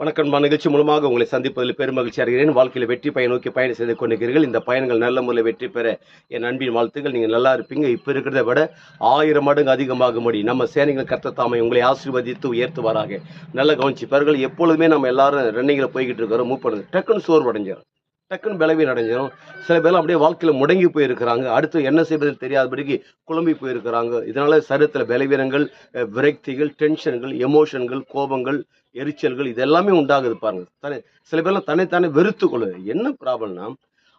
வணக்கம். நான் நிகழ்ச்சி மூலமாக உங்களை சந்திப்பதில் பெருமகிழ்ச்சி அடைகிறேன். வாழ்க்கையில் வெற்றி பயன் நோக்கி பயணம் செய்து கொண்டிருக்கிறீர்கள். இந்த பயணங்கள் நல்ல முறையில் வெற்றி பெற என் அன்பின் வாழ்த்துக்கள். நீங்கள் நல்லா இருப்பீங்க. இப்போ இருக்கிறத விட ஆயிரம் மடங்கு அதிகமாகும்படி நம்ம சேனைகள் கர்த்தத்தாமை உங்களை ஆசீர்வதித்து உயர்த்துவாராக. நல்ல கவனிச்சுப்பார்கள் எப்பொழுதுமே நம்ம எல்லாரும் ரன்னிங்கில் போய்கிட்டு இருக்கிறோம். மூவ் டக்குன்னு சோர்வடைஞ்சிடும் டக்குன்னு பலவீனம் அடைஞ்சிடும் சில பேர்லாம் அப்படியே வாழ்க்கையில் முடங்கி போயிருக்கிறாங்க. அடுத்து என்ன செய்வது தெரியாதபடிக்கு குழம்பி போயிருக்கிறாங்க. இதனால் சரீரத்தில் பலவீனங்கள் விரக்திகள் டென்ஷன்கள் எமோஷன்கள் கோபங்கள் எரிச்சல்கள் இது எல்லாமே உண்டாகுது பாருங்கள் தனி சில பேர்லாம் தன்னைத்தானே வெறுத்து கொள்ளுது என்ன ப்ராப்ளம்னா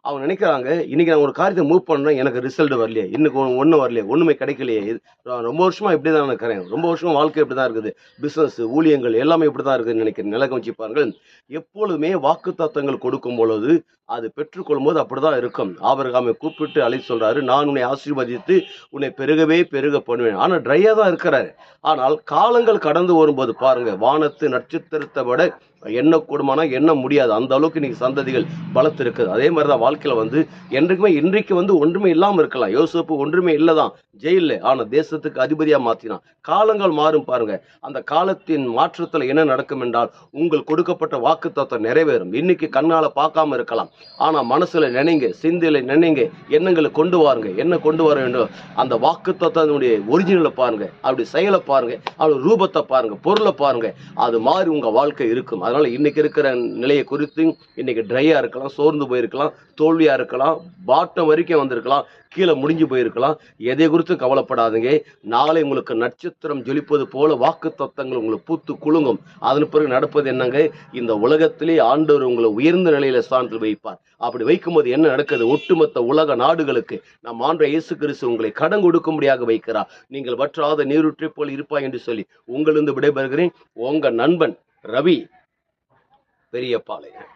அவங்க நினைக்கிறாங்க இன்னைக்கு நான் ஒரு காரியத்தை மூவ் பண்ணேன் எனக்கு ரிசல்ட் வரலையே. இன்னைக்கு ஒன்றும் வரலையே. ஒன்றுமே கிடைக்கலையே. இது ரொம்ப வருஷமா இப்படி தான் இருக்கிறேன் ரொம்ப வருஷமாக வாழ்க்கை இப்படி தான் இருக்குது. பிஸ்னஸ் ஊழியங்கள் எல்லாமே இப்படி தான் இருக்குதுன்னு நினைக்கிறேன். நில கவனிச்சு பாருங்கள். எப்பொழுதுமே வாக்கு கொடுக்கும் பொழுது அது பெற்றுக்கொள்ளும் போது அப்படிதான் இருக்கும். ஆபரகாமை கூப்பிட்டு அழைத்து சொல்றாரு நான் உன்னை ஆசீர்வதித்து உன்னை பெருகவே பெருக பண்ணுவேன். ஆனால் ட்ரையாக தான் இருக்கிறாரு. ஆனால் காலங்கள் கடந்து வரும்போது பாருங்க வானத்து நட்சத்திரத்தை விட என்ன கூடுமானா என்ன முடியாது. அந்த அளவுக்கு இன்னைக்கு சந்ததிகள் பலத்து இருக்குது அதே மாதிரி தான் வாழ்க்கையில் வந்து என்றைக்குமே இன்றைக்கு வந்து ஒன்றுமே இல்லாமல் இருக்கலாம். யோசிப்பு ஒன்றுமே இல்லை தான் ஜெயிலில். ஆனால் தேசத்துக்கு அதிபதியாக மாற்றினான் காலங்கள் மாறும் பாருங்க. அந்த காலத்தின் மாற்றத்தில் என்ன நடக்கும் என்றால் உங்கள் கொடுக்கப்பட்ட வாக்கு தத்துவம் நிறைவேறும். இன்னைக்கு கண்ணால் பார்க்காம இருக்கலாம். ஆனால் மனசில் நினைங்க சிந்தையில் நினைங்க எண்ணங்களை கொண்டு வாருங்க. என்ன கொண்டு வர வேண்டும்? அந்த வாக்கு தத்துவனுடைய ஒரிஜினலை பாருங்க. அப்படி செயலை பாருங்க. அவருடைய ரூபத்தை பாருங்க. பொருளை பாருங்க. அது மாதிரி உங்கள் வாழ்க்கை இருக்கும். அதனால இன்னைக்கு இருக்கிற நிலையை குறித்து இன்னைக்கு ட்ரையா இருக்கலாம் சோர்ந்து போயிருக்கலாம் தோல்வியா இருக்கலாம் பாட்டம் வரைக்கும் வந்திருக்கலாம் கீழே முடிஞ்சு போயிருக்கலாம். எதை குறித்து கவலைப்படாதுங்க. நாளை உங்களுக்கு நட்சத்திரம் ஜொலிப்பது போல வாக்கு தத்தங்கள் உங்களுக்கு பூத்து குலுங்கும். அதன் பிறகு நடப்பது என்னங்க? இந்த உலகத்திலே ஆண்டவர் உங்களை உயர்ந்த நிலையில ஸ்தானத்தில் வைப்பார். அப்படி வைக்கும்போது என்ன நடக்குது? ஒட்டுமொத்த உலக நாடுகளுக்கு நம் ஆண்ட இயேசு கிறிஸ்து உங்களை கடன் கொடுக்கும்படியாக வைக்கிறார். நீங்கள் வற்றாத நீருற்றை போல் இருப்பாய் என்று சொல்லி உங்களிருந்து விடைபெறுகிறேன். உங்க நண்பன் ரவி. பெரியப்பாளையம்